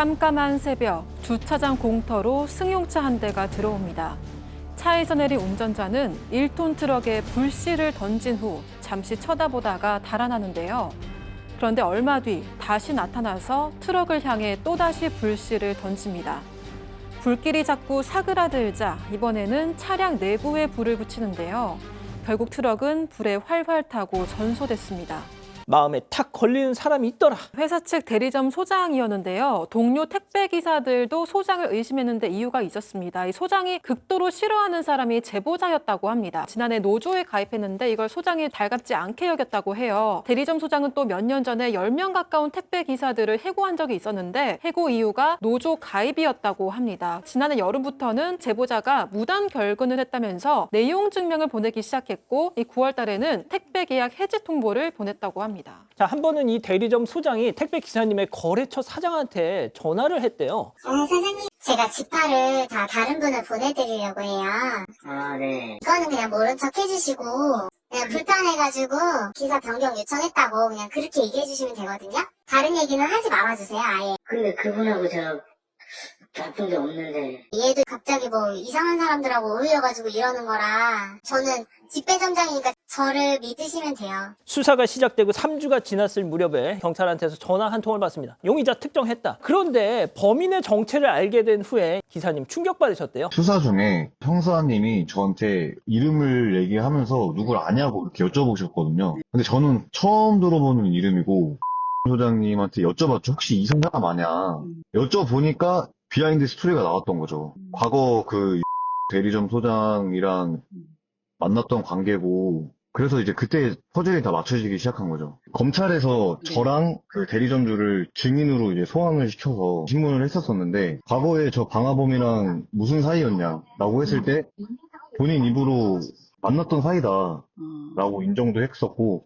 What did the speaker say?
깜깜한 새벽 주차장 공터로 승용차 한 대가 들어옵니다. 차에서 내린 운전자는 1톤 트럭에 불씨를 던진 후 잠시 쳐다보다가 달아나는데요. 그런데 얼마 뒤 다시 나타나서 트럭을 향해 또다시 불씨를 던집니다. 불길이 자꾸 사그라들자 이번에는 차량 내부에 불을 붙이는데요. 결국 트럭은 불에 활활 타고 전소됐습니다. 마음에 탁 걸리는 사람이 있더라. 회사 측 대리점 소장이었는데요. 동료 택배 기사들도 소장을 의심했는데 이유가 있었습니다. 이 소장이 극도로 싫어하는 사람이 제보자였다고 합니다. 지난해 노조에 가입했는데 이걸 소장이 달갑지 않게 여겼다고 해요. 대리점 소장은 또 몇 년 전에 10명 가까운 택배 기사들을 해고한 적이 있었는데 해고 이유가 노조 가입이었다고 합니다. 지난해 여름부터는 제보자가 무단 결근을 했다면서 내용 증명을 보내기 시작했고 이 9월 달에는 택배 계약 해지 통보를 보냈다고 합니다. 자, 한 번은 이 대리점 소장이 택배 기사님의 거래처 사장한테 전화를 했대요. 어, 사장님, 제가 지파를 다 다른 분을 보내드리려고 해요. 아, 네. 이거는 그냥 모른 척 해주시고, 그냥 불편해가지고 기사 변경 요청했다고 그냥 그렇게 얘기해주시면 되거든요? 다른 얘기는 하지 말아주세요, 아예. 근데 그분하고 제가 나쁜 게 없는데. 얘도 갑자기 뭐 이상한 사람들하고 어울려가지고 이러는 거라, 저는 집배점장이니까 저를 믿으시면 돼요. 수사가 시작되고 3주가 지났을 무렵에 경찰한테서 전화 한 통을 받습니다. 용의자 특정했다. 그런데 범인의 정체를 알게 된 후에 기사님 충격받으셨대요. 수사 중에 형사님이 저한테 이름을 얘기하면서 누굴 아냐고 이렇게 여쭤보셨거든요. 근데 저는 처음 들어보는 이름이고 소장님한테 여쭤봤죠. 혹시 이 사람 아냐? 여쭤보니까 비하인드 스토리가 나왔던 거죠. 과거 그 대리점 소장이랑 만났던 관계고 그래서 이제 그때 퍼즐이 다 맞춰지기 시작한 거죠. 검찰에서 저랑 그 대리점주를 증인으로 이제 소환을 시켜서 신문을 했었었는데 과거에 저 방화범이랑 무슨 사이였냐라고 했을 때 본인 입으로 만났던 사이다라고 인정도 했었고